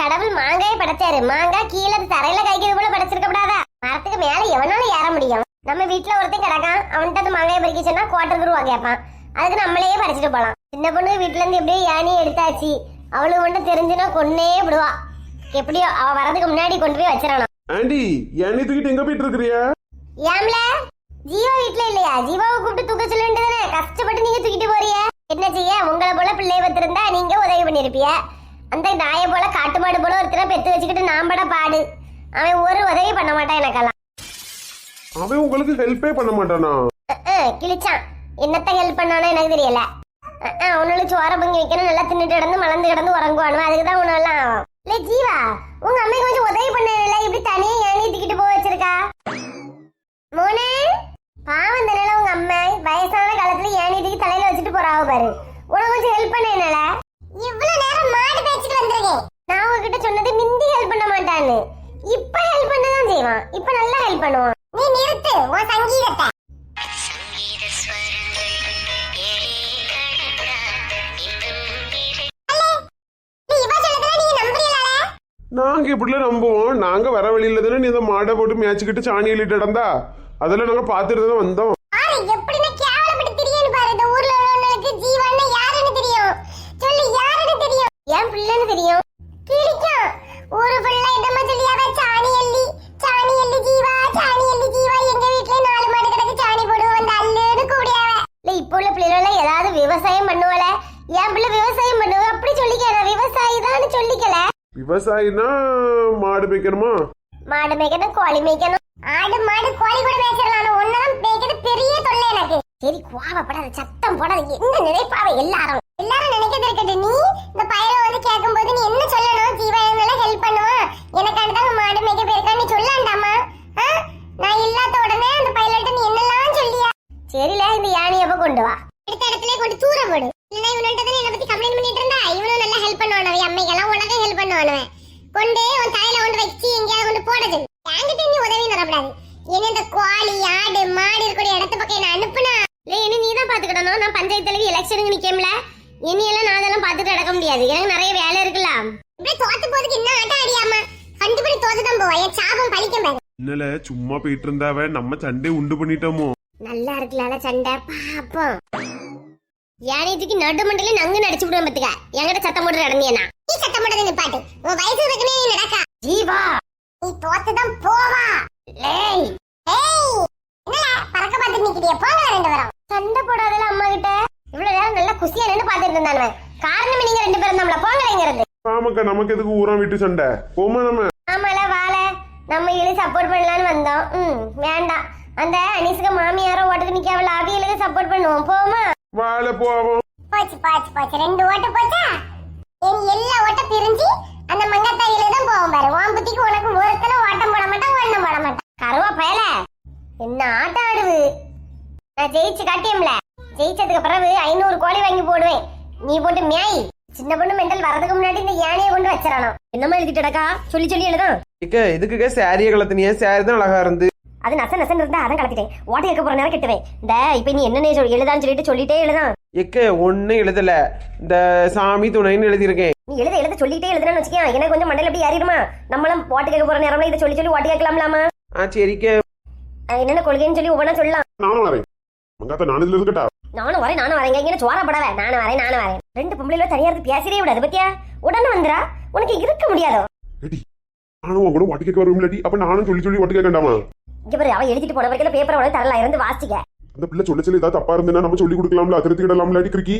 கடவுள் மாங்காய் படைச்சாரு. மாங்காய் கீழே தரையில கைக்கிறது போல படைச்சிருக்க கூடாதா? மரத்துக்கு மேல எவனாலும் ஏற முடியும்? நம்ம வீட்டுல ஒருத்தன் கிடக்கான். அவன்கிட்ட அந்த மாங்காய் பறிக்க சொன்னா குவார்டர் ரூபா கேட்பான். அதுக்கு நம்மளையே பறிச்சுட்டு போலாம். சின்ன பொண்ணு வீட்டுல இருந்து எப்படியோ யானி எடுத்தாச்சு. அவளுக்கு மட்டும் தெரிஞ்சுனா கொன்னே விடுவா. எப்படியோ அவ வரதுக்கு முன்னாடி கொண்டு போய் வச்சிடணும். ஆண்டி என்னை தூக்கிட்டு எங்க போயிட்டு இருக்கிறிய? ஏம்ல? ஜீவா வீட்ல இல்லையா? ஜீவாவை கூப்பிட்டு தூக்க சொல்ல வேண்டியதானே? கஷ்டப்பட்டு நீங்க தூக்கிட்டு போறிய. என்ன செய்ய? உங்களை போல பிள்ளைய பத்திருந்தா நீங்க உதவி பண்ணிருப்பிய அந்த நாயை போல காட்டு மாடு போல ஒருத்தரை பெத்து வச்சுக்கிட்டு நாம்பட பாடு அவன் ஒரு உதவி பண்ண மாட்டான் எனக்கெல்லாம். அவன் உங்களுக்கு ஹெல்ப்பே பண்ண மாட்டானா? கிழிச்சான். என்னத்த ஹெல்ப் பண்ணானோ எனக்கு தெரியல. அவனால சோற பொங்கி வைக்கணும் நல்லா தின்னுட்டு கிடந்து மலர்ந்து கிடந்து உறங்குவானு அதுக்கு தான் இல்ல ஜீவா உங்க அம்மைக்கு கொஞ்சம் உதவி பண்ணல இப்படி தனியா ஏனி தூக்கிட்டு போக வச்சிருக்கா? மோனே பாவம் தானே உங்க அம்மா. வயசான காலத்துல ஏனி தூக்கி தலையில வச்சுட்டு போறாவ பாரு. உனக்கு கொஞ்சம் ஹெல்ப் பண்ண என்னால இவ்வளவு நேரம் மாடு பேசிட்டு வந்திருக்கேன் நான் உங்ககிட்ட சொன்னது மிந்தி ஹெல்ப் பண்ண மாட்டான்னு. இப்ப ஹெல்ப் பண்ணதான் செய்வான். இப்ப நல்லா ஹெல்ப் பண்ணுவான். நீ நிறுத்து. உன் சங்கீதத்தை. நாங்க இப்படிலாம் நம்புவோம். நாங்க வர வழியில தானே நீ அந்த மாடை போட்டு மேய்ச்சிக்கிட்டு சாணி எழுதிட்டு நடந்தா? அதெல்லாம் நாங்க பாத்துட்டு தான் வந்தோம். என் பிள்ளைன்னு தெரியும். ஊரு ஃபுல்லா என்னமா சொல்லியாவ சாணி எல்லி சாணி எல்லி ஜீவா சாணி எல்லி ஜீவா. எங்க வீட்ல நாலு மாடு கிடக்கு சாணி போடுவோம் அந்த அல்லுன்னு கூடியாவ இல்ல இப்போ உள்ள பிள்ளைகள் ஏதாவது விவசாயம் பண்ணுவல என் பிள்ளை விவசாயம் பண்ணுவ அப்படி சொல்லிக்க நான் விவசாயி தான் சொல்லிக்கல. விவசாயினா மாடு மேய்க்கணுமா? மாடு மேய்க்கணும் கோழி மேய்க்கணும். ஆடு மாடு கோழி கூட மேய்ச்சிடலாம் ஒன்னதான் மேய்க்கிறது பெரிய தொல்லை எனக்கு. சரி கோவப்படாத சத்தம் போடாத. என்ன நினைப்பாவ எல்லாரும்? எல்லாரும் நினைக்கிறது இருக்கட்டும் நீ இந்த பயிரை வந்து கேட்கும்போது நீ என்ன சொல்லணும் ஜீவா நல்லா ஹெல்ப் பண்ணுவான் எனக்காண்டி தான் மாடு மேய்க்க போயிருக்கான்னு நீ சொல்லாண்டாமா ஆ? நான் இல்லாத உடனே அந்த பைலட்ட நீ என்னெல்லாம் சொல்லியா சரில இந்த யானை எப்ப கொண்டு வா. எடுத்த இடத்துல கொண்டு தூர போடு. இல்லைன்னா இவன்கிட்ட தான் என்னை பத்தி கம்ப்ளைண்ட் பண்ணிட்டு இருந்தா? இவனும் நல்லா ஹெல்ப் பண்ணுவானவன் அம்மைக்கெல்லாம் உனக்கு ஹெல்ப் பண்ணுவானவன். கொண்டு உன் தலையில கொண்டு வச்சு எங்கேயாவது கொண்டு போடுது சொல்லு. என்கிட்ட நீ உதவி தரப்படாது என்ன இந்த கோழி ஆடு மாடு இருக்கக்கூடிய இடத்து பக்கம் என்ன அனுப்புனா. இல்லை என்ன நீ தான் பாத்துக்கிடணும். நான் பஞ்சாயத்து தலைவி எலெக்ஷனுக்கு நிக்கம்ல. இனியெல்லாம் நான் அதெல்லாம் பார்த்துட்டு நடக்க முடியாது. எனக்கு நிறைய வேலை இருக்கலாம் இப்படி தோத்து போதுக்கு என்ன ஆட்டம் அடியாமா கண்டுபிடி தோத்து தான் போவா. என் சாபம் பழிக்கும் பாரு. சும்மா போயிட்டு இருந்தாவ நம்ம சண்டை உண்டு பண்ணிட்டோமோ? நல்லா இருக்குல்ல சண்டை. பாப்போம். யானையத்துக்கு நடு மண்டல நங்கு நடிச்சு விடுவேன் பத்துக்க. என்கிட்ட சத்தம் போட்டு நடந்தியனா நீ சத்தம் போட்டது நிப்பாட்டு உன் வயசு இருக்குனே நீ நடக்கா. ஜீவா நீ தோத்து தான் போவா. லேய். ஏய். என்னடா பறக்க பார்த்து நிக்கிறிய? போங்க ரெண்டு பேரும். சண்டை போடாதல அம்மா கிட்ட இவ்வளவு நேரம் நல்லா குசியா நின்னு பாத்துட்டு இருந்தானே காரணமே நீங்க ரெண்டு பேரும் நம்மள போங்க இங்க இருந்து ஆமாக்கா நமக்கு எதுக்கு ஊரா வீட்டு சண்டை? போமா நம்ம. ஆமால வாழ. நம்ம இழு சப்போர்ட் பண்ணலாம்னு வந்தோம். ம் வேண்டாம். அந்த அனிசுக்கு மாமியாரோ ஓட்டுக்கு நிக்காவல அவியலுக்கு சப்போர்ட் பண்ணுவோம். போமா வாழ போவோம். போச்சு போச்சு போச்சு. ரெண்டு ஓட்டு போச்சா? இனி எல்லா ஓட்ட பிரிஞ்சு அந்த மங்கத்தாயில தான் போவோம் பாரு. உன் புத்திக்கு உனக்கு ஒருத்தன ஓட்டம் போட மாட்டான் ஒண்ணும் போட மாட்டான். கருவா பயல. என்ன ஆட்டம் ஆடுது? நான் ஜெயிச்சு காட்டியம்ல. ஜெயிச்சதுக்கு பிறகு ஐநூறு கோழி வாங்கி போடுவேன். நீ போட்டு மேய் சின்ன பொண்ணு மெண்டல் வரதுக்கு முன்னாடி இந்த யானையை கொண்டு வச்சிடணும். என்னமா எழுதிட்டடக்கா சொல்லி சொல்லி எழுதும். இக்க எதுக்குக்க சாரியை கலத்தினியா? சாரி தான் அழகா இருந்து. அது நச நசன் இருந்தா அதான் கலத்திட்டேன். ஓட்டை இருக்க போற நேரம் கெட்டுவேன். இந்த இப்ப நீ என்னன்னு சொல்லி எழுதான்னு சொல்லிட்டு சொல்லிட்டே எழுதான். எக்க ஒன்னும் எழுதல. இந்த சாமி துணைன்னு எழுதியிருக்கேன். நீ எழுத எழுத சொல்லிட்டே எழுதுறேன்னு வச்சுக்கோ எனக்கு கொஞ்சம் மண்டையில எப்படி ஏறிடுமா? நம்மளும் ஓட்டு கேட்க போற நேரம்ல இதை சொல்லி சொல்லி ஓட்டு கேட்கலாம்லாமா? ஆ சரிக்க என்னென்ன கொள்கைன்னு சொல்லி ஒவ்வொன்றா சொல்லலாம். நானும் வரேன். மங்காத்தா நானும் இதுல இருக்கட்டா? நானும் வரேன் நானும் வரேன் இங்கே சோறா படாத நானும் வரேன் நானும் வரேன். ரெண்டு பொம்பளைல தனியா இருந்து பேசிடே விடாது பத்தியா? உடனே வந்துடா. உனக்கு இருக்க முடியாதோ? நானும் உன் கூட ஓட்டு கேட்க வரும் இல்லாட்டி அப்ப நானும் சொல்லி சொல்லி ஓட்டு கேட்கண்டாமா இங்க பாரு அவ எழுதிட்டு போன வரைக்கும் பேப்பரை உடனே தரல இருந்து வாசிக்க அந்த பிள்ளை சொல்ல சொல்லி ஏதாவது தப்பா இருந்ததுன்னா நம்ம சொல்லி கொடுக்கலாம்ல திருத்திக்கிடலாம் இல்லாட்டி கிறுக்கி?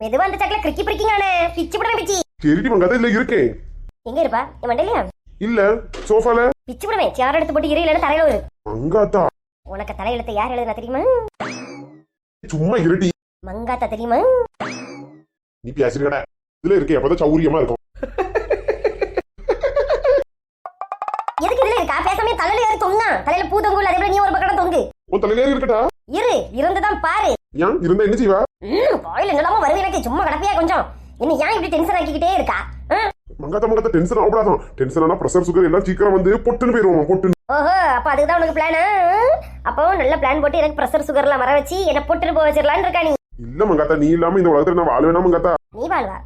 மெதுவா அந்த சக்கல கிறுக்கி பிடிக்கிங்கானே பிச்சு விடுறேன் பிச்சி. சரிடி மங்காத்தா இதுல இருக்கேன் எங்க இருப்பா? என் மண்டையிலயா இல்ல சோஃபால? பிச்சு விடுவேன் சேர் எடுத்து போட்டு இரு இல்லைன்னா தரையில ஒரு மங்காத்தா? உனக்கு தலையெழுத்து யார் எழுதுனா தெரியுமா? சும்மா இருடி. மங்காத்தா தெரியுமா? நீ பேசுறீங்கடா இதுல இருக்கே அப்பதான் சௌரியமா இருக்கும். இருக்கா பேசாம தலையில ஏறி தொங்கா தலையில பூ தொங்குல அதே போல நீ ஒரு பக்கம் தொங்கு. உன் தலையிலே இருக்கட்டா? இரு இருந்துதான் பாரு. ஏன்? இருந்தா என்ன செய்வா? ம் வாயில என்னலாமோ வருது எனக்கு. சும்மா கடப்பியா கொஞ்சம். என்ன ஏன் இப்படி டென்ஷன் ஆக்கிக்கிட்டே இருக்கா? மங்காத்தா மங்காத்தா டென்ஷன் ஆகக்கூடாதான். டென்ஷன் ஆனா பிரஷர் சுகர் எல்லாம் சீக்கிரம் வந்து பொட்டுன்னு போயிருவோம் பொட்டுன்னு. ஓஹோ அப்ப அதுதான் உனக்கு பிளானா அப்போ நல்ல பிளான் போட்டு எனக்கு பிரஷர் சுகர்லாம் வர வச்சு என்ன போட்டுட்டு போக வச்சிடலான்னு இருக்கா நீ? இல்ல மங்காத்தா நீ இல்லாம இந்த உலகத்துல நான் வாழ்வேனா மங்காத்தா? நீ வாழ்வா?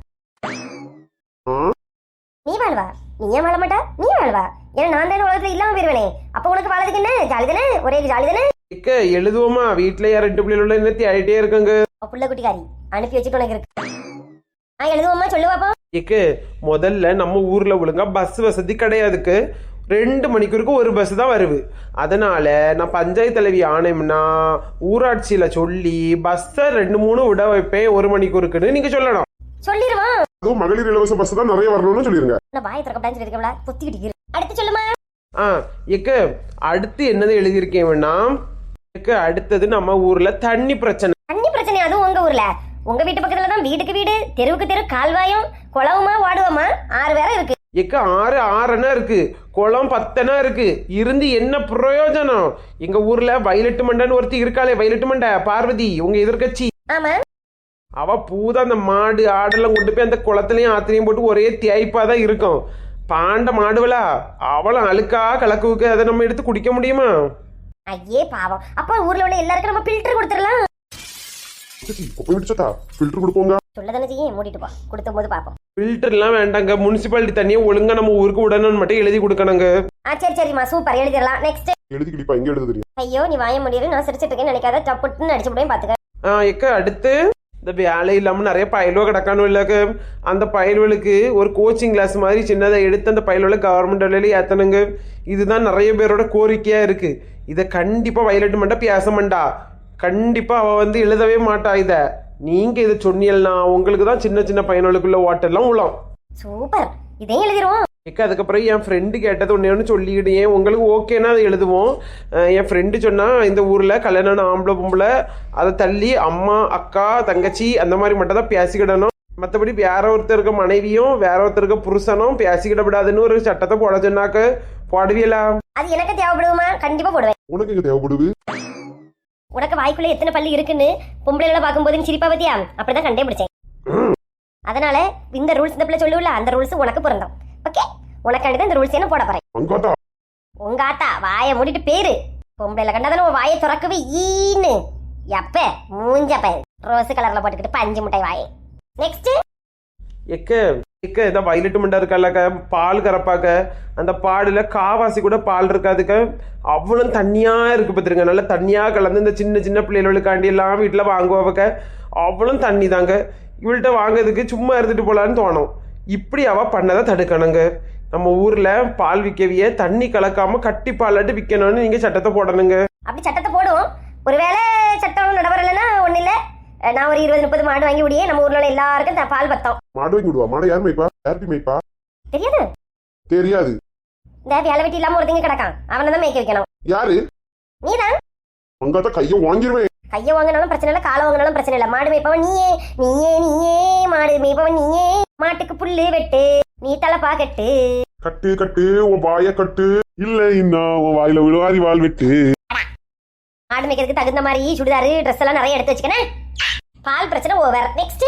நீ வாழ்வா? நீ ஏன் வாழ மாட்டா? நீ வாழ்வா? ஏன்னா நான் தானே உலகத்துல இல்லாம போயிருவேனே. அப்ப உனக்கு வாழறதுக்கு என்ன? ஜாலி தானே? ஒரே ஜாலி தானே? இக்க எழுதுவோமா? வீட்டுல யார் ரெண்டு பிள்ளைகளோட என்ன தேடிட்டே இருக்குங்க. புள்ள குட்டிக்காரி அனுப்பி வச்சுட்டு உனக்கு இருக்கு. ஆ எழுதுவோமா? சொல்லு பாப்போம். இக்கு முதல்ல நம்ம ஊர்ல ஒழுங்கா பஸ் வசதி கிடையாதுக்கு ரெண்டு மணிக்கூருக்கு ஒரு பஸ் தான் வருது. அதனால நான் பஞ்சாயத்து தலைவி ஆணையம்னா ஊராட்சியில சொல்லி பஸ்ஸை ரெண்டு மூணு விட வைப்பேன். ஒரு மணிக்கூருக்குன்னு நீங்க சொல்லணும். சொல்லிடுவான் அதுவும் மகளிர் இலவச பஸ் தான் நிறைய வரணும்னு சொல்லிருங்க. வாயை திறக்கப்படான்னு பொத்திக்கிட்டு. அடுத்து சொல்லுமா? ஆ இக்க அடுத்து என்னது எழுதியிருக்கேன்னா இக்க அடுத்தது நம்ம ஊர்ல தண்ணி பிரச்சனை. தண்ணி பிரச்சனை அதுவும் உங்க ஊர்ல. உங்க வீட்டு பக்கத்துல தான் வீட்டுக்கு வீடு தெருவுக்கு தெரு கால்வாயும் குளவுமா வாடுவோமா? ஆறு வேற இருக்கு. எக்க ஆறு ஆறனா இருக்கு. குளம் பத்தனா இருக்கு. இருந்து என்ன பிரயோஜனம்? எங்க ஊர்ல வயலட்டு மண்டைன்னு ஒருத்தி இருக்காளே வயலட்டு மண்டை. பார்வதி உங்க எதிர்க்கட்சி. ஆமா. அவ பூதா அந்த மாடு ஆடெல்லாம் கொண்டு போய் அந்த குளத்துலயும் ஆத்திலையும் போட்டு ஒரே தேய்ப்பா தான் இருக்கும். பாண்ட மாடுவலா அவளும் அழுக்கா கலக்குவுக்கு அதை நம்ம எடுத்து குடிக்க முடியுமா? ஐயே பாவம். அப்ப ஊர்ல உள்ள எல்லாருக்கும் நம்ம ஃபில்டர் கொடுத்துடலாம். குப்பை விடுச்சதா ஃபில்டர் கொடுப்போங்க. சொல்லதானே செய்ய? மூடிட்டு போ. கொடுத்த போது பாப்போம் ஃபில்டர்லாம் வேண்டாங்க. முனிசிபாலிட்டி தண்ணியை ஒழுங்கா நம்ம ஊருக்கு விடணும்னு மட்டும் எழுதி கொடுக்கணுங்க. ஆ சரி சரிம்மா. சூப்பர் எழுதிடலாம். நெக்ஸ்ட் எழுதி கிடிப்பா எங்க எழுத தெரியும்? ஐயோ நீ வாய முடியாது நான் சிரிச்சிட்டு இருக்கேன்னு நினைக்காத. டப்புன்னு அடிச்சு முடியும் பாத்துக்க. ஆ எக்க அடுத்து? இந்த வேலை இல்லாமல் நிறைய பயலுவ கிடக்கானோ இல்லை அந்த பயல்களுக்கு ஒரு கோச்சிங் கிளாஸ் மாதிரி சின்னதை எடுத்து அந்த பயல்களை கவர்மெண்ட் வேலையில் ஏற்றணுங்க இதுதான் நிறைய பேரோட கோரிக்கையாக இருக்குது இதை கண்டிப்பாக வயலட்டு மண்டா பேச மாட்டா. கண்டிப்பாக அவள் வந்து எழுதவே மாட்டா இதை. நீங்கள் இதை சொன்னீங்கன்னா உங்களுக்கு தான் சின்ன சின்ன பையனுக்குள்ள ஓட்டெல்லாம் உளம் சூப்பர். இதே எழுதிடுவோம் ஏக்கா அதுக்கப்புறம் என் ஃப்ரெண்டு கேட்டது ஒன்று ஒன்று சொல்லிக்கிட்டே உங்களுக்கு ஓகேன்னா அதை எழுதுவோம். என் ஃப்ரெண்டு சொன்னால் இந்த ஊரில் கல்யாணம் ஆம்பளை பொம்பளை அதை தள்ளி அம்மா அக்கா தங்கச்சி அந்த மாதிரி மட்டும் தான் பேசிக்கிடணும். மற்றபடி வேற ஒருத்தருக்கு மனைவியும் வேற ஒருத்தருக்கு புருஷனும் பேசிக்கிடக்கூடாதுன்னு ஒரு சட்டத்தை போட சொன்னாக்க. போடுவீங்களா அது எனக்கு தேவைப்படுமா கண்டிப்பா போடுவேன். உனக்கு எங்க தேவைப்படுது? உனக்கு வாய்க்குள்ள எத்தனை பள்ளி இருக்குன்னு பொம்பளைகளை பார்க்கும்போது சிரிப்பா பத்தியா அப்படிதான் கண்டே பிடிச்சேன் அதனால இந்த ரூல்ஸ் இந்த பிள்ளை சொல்லுவில்ல அந்த ரூல்ஸ் உனக்கு பொருந்தும். ஓகே உனக்காண்டி தான் இந்த ரூல்ஸ் என்ன போட போறேன். அங்காத்தா உங்க ஆத்தா வாயை மூடிட்டு பேரு. பொம்பளைல கண்டாதானே உன் வாயை திறக்கவே ஈன்னு. எப்ப? மூஞ்ச பயிர் ரோஸ் கலர்ல போட்டுக்கிட்டு பஞ்சு முட்டை வாயை. நெக்ஸ்ட் எக்க எக்க இந்த வயலட்டு மண்டா இருக்கால்லக்க பால் கறப்பாக்க அந்த பாடில் காவாசி கூட பால் இருக்காதுக்க. அவ்வளோ தண்ணியா இருக்கு பார்த்துருங்க நல்லா தண்ணியா கலந்து இந்த சின்ன சின்ன பிள்ளைகளுக்காண்டி எல்லாம் வீட்டில் வாங்குவாக்க அவ்வளோ தண்ணி தாங்க இவள்கிட்ட வாங்குறதுக்கு சும்மா இருந்துட்டு போலான்னு தோணும். இப்படி அவ பண்ணதை தடுக்கணுங்க. நம்ம ஊர்ல பால் விற்கவிய தண்ணி கலக்காம கட்டி பாலாட்டு விற்கணும்னு நீங்க சட்டத்தை போடணுங்க. அப்படி சட்டத்தை போடுவோம். ஒருவேளை சட்டம் நடைபெறலைன்னா ஒண்ணு இல்ல. நான் ஒரு இருபது முப்பது மாடு வாங்கி விடியே நம்ம ஊர்ல உள்ள எல்லாருக்கும் த- பால் பத்தம். மாடு வாங்கி விடுவா? மாடு யார் மேய்ப்பா? யார்ட்டி மேய்ப்பா? தெரியாது. தெரியாது. இந்த வேலை வெட்டி இல்லாம ஒருத்தங்க கிடக்கான். அவனை தான் மேய்க்க வைக்கணும். யாரு? நீதான். அங்காத்தா கைய வாங்கிருவேன். கையை வாங்கினாலும் பிரச்சனை இல்லை காலை வாங்கினாலும் பிரச்சனை இல்லை. மாடு மேய்ப்பவன் நீயே நீயே நீயே. மாடு மேய்ப்பவன் நீயே. மாட்டுக்கு புல்லு வெட்டு. நீ தலைப்பா கட்டு கட்டு கட்டு உன் வாய கட்டு. இல்ல இன்னும் உன் வாயில விழுவாரி வால் வெட்டு மாடு மேய்க்கிறதுக்கு தகுந்த மாதிரி சுடிதாரு ட்ரெஸ் எல்லாம் நிறைய எடுத்து வச்சுக்கனே பால் பிரச்சனை ஓவர் நெக்ஸ்ட்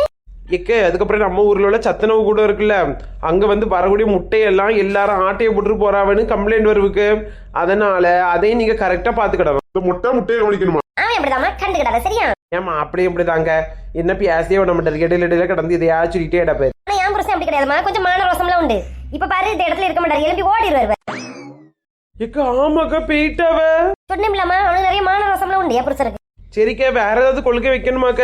எக்க அதுக்கப்புறம் நம்ம ஊர்ல உள்ள சத்துணவு கூட இருக்குல்ல அங்க வந்து வரக்கூடிய முட்டையெல்லாம் எல்லாரும் ஆட்டையை போட்டுட்டு போறாவன்னு கம்ப்ளைண்ட் வருவுக்கு அதனால அதையும் நீங்க கரெக்டா பாத்துக்கிடணும் இந்த முட்டை முட்டையை கவனிக்கணுமா? அவன் கண்டுக்கிடாத சரியா? ஏமா அப்படியே இப்படிதாங்க. என்ன பேசியே விட மாட்டாரு. இடையில இடையில கடந்து இதையா சொல்லிட்டே இடப்பாரு அப்படி கிடையாதுமா கொஞ்சம் மான ரோசம்லாம் உண்டு. இப்ப பாரு இந்த இடத்துல இருக்க மாட்டாரு. எழுப்பி ஓடிடுவாரு எக்க ஆமாக்கா போயிட்டாவ. அவனுக்கு நிறைய மான ரோசம்லாம் உண்டு. என் புருஷனுக்கு சரிக்கா வேற ஏதாவது கொள்கை வைக்கணுமாக்க?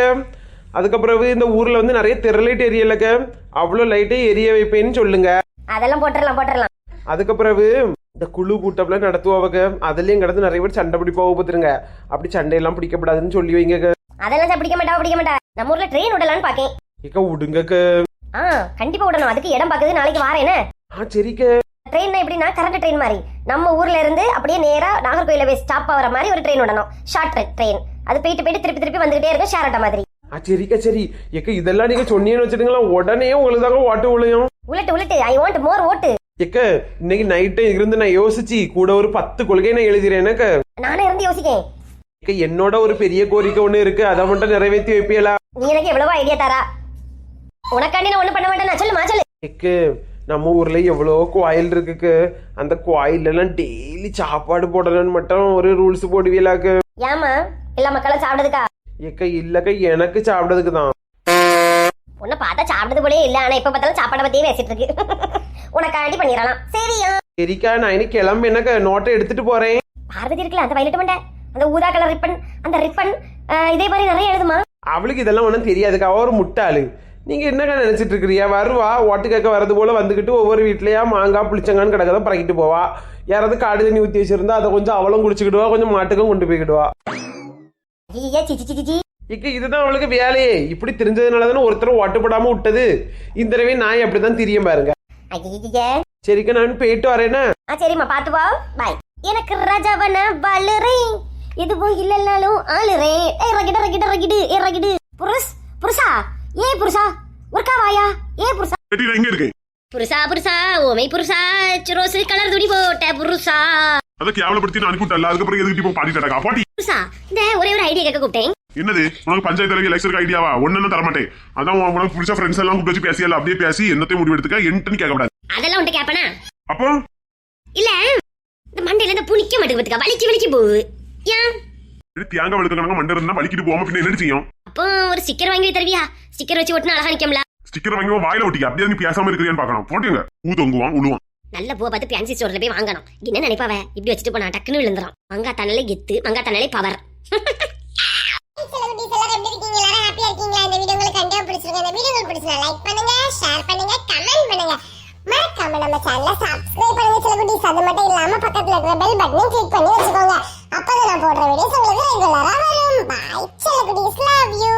அதுக்கப்புறம் இந்த ஊர்ல வந்து நிறைய தெருலைட் எரியலக்க. அவ்வளோ லைட்டே எரிய வைப்பேன்னு சொல்லுங்க. அதெல்லாம் போட்டுடலாம் போட்டுடலாம் அதுக்கப்புறம் இந்த குழு கூட்டம்லாம் நடத்துவாங்க அதுலயும் கடந்து நிறைய பேர் சண்டை பிடிப்பாவ பார்த்துருங்க. அப்படி சண்டையெல்லாம் பிடிக்கப்படாதுன்னு சொல்லி வைங்க அதெல்லாம் பிடிக்க மாட்டா பிடிக்க மாட்டா நம்ம ஊர்ல ட்ரெயின் விடலான்னு பாக்கேன். விடுங்கக்க. ஆ கண்டிப்பா விடணும். அதுக்கு இடம் பாக்குது நாளைக்கு வாரேனே ஆ சரிக்க. ட்ரெயின் எப்படின்னா கரண்ட் ட்ரெயின் மாதிரி. நம்ம ஊர்ல இருந்து அப்படியே நேரா நாகர்கோயில போய் ஸ்டாப் ஆகிற மாதிரி ஒரு ட்ரெயின் விடணும். Short train. அது போயிட்டு போயிட்டு திருப்பி திருப்பி வந்துகிட்டே இருக்கும் ஷேர் ஆட்ட மாதிரி. ஆ சரிக்கா சரி. ஏக்கா இதெல்லாம் நீங்க சொன்னீங்கன்னு வச்சுட்டுங்களா உடனே உங்களுக்கு தாங்க ஓட்டு விளையும். உலட்டு உலட்டு. ஐ வாண்ட் மோர் ஓட்டு. ஏக்க இன்னைக்கு நைட்டே இருந்து நான் யோசிச்சு கூட ஒரு பத்து கொள்கை நான் எழுதிறேன் எனக்கு நானே இருந்து யோசிக்கேன். ஏக்கா, என்னோட ஒரு பெரிய கோரிக்கை ஒண்ணு இருக்கு. அதை மட்டும் நிறைவேற்றி வைப்பீங்களா? நீ எனக்கு எவ்வளவோ ஐடியா தாரா. உனக்காண்டி நான் ஒண்ணும் பண்ண மாட்டேன். சொல்லுமா சொல்லு ஏக்கு நம்ம ஊர்ல எவ்வளோ கோயில் இருக்குக்கு. அந்த கோயில்ல எல்லாம் டெய்லி சாப்பாடு போடணும்னு மட்டும் ஒரு ரூல்ஸ் போடுவீங்களாக்கு ஏமா எல்லா மக்களும் சாப்பிடுறதுக்கா ஏக்க இல்லக்க எனக்கு சாப்பிடறதுக்கு தான். உன்னை பார்த்தா சாப்பிட்டது போலே இல்ல ஆனா இப்ப பார்த்தாலும் சாப்பாடை பத்தியே பேசிட்டு இருக்கு. உனக்காண்டி பண்ணிடலாம். சரியா சரிக்கா நான் இன்னைக்கு கிளம்பி என்னக்கா நோட்டை எடுத்துட்டு போறேன். பார்வதி இருக்குல்ல அந்த வயலட் மண்டை அந்த ஊதா கலர் ரிப்பன் அந்த ரிப்பன் இதே மாதிரி நிறைய எழுதுமா? அவளுக்கு இதெல்லாம் ஒன்றும் தெரியாதுக்கா அவ ஒரு முட்டாளு. நீங்க என்னக்கா நினைச்சிட்டு இருக்கிறியா வருவா ஓட்டு கேட்க வரது போல வந்துக்கிட்டு ஒவ்வொரு வீட்லயா மாங்காய் புளிச்சங்கான்னு கிடக்கத பறக்கிட்டு போவா. யாராவது காடு தண்ணி ஊற்றி வச்சிருந்தா அதை கொஞ்சம் அவளும் குடிச்சுக்கிடுவா கொஞ்சம் மாட்டுக்கும் கொண்டு சி இக்க இதுதான் அவளுக்கு வேலையே. இப்படி தெரிஞ்சதுனால தானே ஒருத்தர் ஓட்டு போடாம விட்டது. இந்த தடவை நான் அப்படிதான் தெரியும் பாருங்க. சரிக்கா நான் போயிட்டு வரேன்னா ஆ சரிம்மா பார்த்து வா. பாய் எனக்கு ரஜவன வலுறேன் எதுவும் இல்லைனாலும் ஆளுறேன். ரகிட ரகிட ரகிடு. ஏ ரகிடு. புருஷ் புருஷா. ஏ புருஷா ஒர்க்கா வாயா? ஏ புருஷா. கட்டி நான் எங்க இருக்கேன் புருஷா புருஷா ஓமை புருஷா ரோஸ் கலர் துணி போட்ட புருஷா. அதை கேவலப்படுத்தி நான் அனுப்பிவிட்டல அதுக்கப்புறம் எதுக்கு இப்போ பாடி கிடக்கா பாட்டி. புருஷா இந்த ஒரே ஒரு ஐடியா கேட்க கூப்பிட்டேன். என்னது? உனக்கு பஞ்சாயத்து தலைவி எலெக்ஷனுக்கு ஐடியாவா ஒன்னு தர மாட்டேன் அதான் உன் உனக்கு பிடிச்ச ஃப்ரெண்ட்ஸ் எல்லாம் கூப்பிட்டு வச்சு பேசியல அப்படியே பேசி என்னத்தையும் முடிவு எடுத்துக்க என்னன்னு கேட்கக்கூடாது அதெல்லாம் உன்ட்ட கேப்பனா அப்போ? இல்ல இந்த மண்டையில இந்த புனிக்க மாட்டேங்குது வலிக்கு வலிக்கு போகுது ஏன்? இது தேங்காய் வெளுக்க கணக்கு மண்டை இருந்தா வலிக்கிட்டு போகாம பின்ன என்ன செய்யும்? அப்போ ஒரு ஸ்டிக்கர் வாங்கி தருவியா? ஸ்டிக்கர் வச்சு ஒட்டினா அழகா நிக்கம்ல. ஸ்டிக்கர் வாங்கி வாயில ஒட்டிக்க. அப்படியே நீ பேசாம இருக்கிறியான்னு பார்க்கணும். போட்டுங்க. ஊ தொங்குவான் உழுவான். நல்ல பூவை பார்த்து ஃபேன்சி ஸ்டோர்ல போய் வாங்கணும். என்ன நினைப்பாவ இப்படி வச்சுட்டு போனா டக்குன்னு விழுந்துரும். மங்கா தன்னாலே கெத்து. மங்கா தன்னாலே பவர் இந்த வீடியோ உங்களுக்கு கண்டிப்பா பிடிச்சிருங்க இந்த வீடியோ உங்களுக்கு பிடிச்சிருந்தா லைக் பண்ணுங்க ஷேர் பண்ணுங்க கமெண்ட் பண்ணுங்க. மறக்காம நம்ம சேனலை சப்ஸ்கிரைப் பண்ணுங்க சில குட்டீஸ் அது மட்டும் இல்லாம பக்கத்துல இருக்கிற பெல் பட்டனையும் கிளிக் பண்ணி வச்சுக்கோங்க. அப்பதான் நான் போடுற வீடியோஸ் உங்களுக்கு ரெகுலரா வரும். பாய் சில குட்டீஸ் லவ் யூ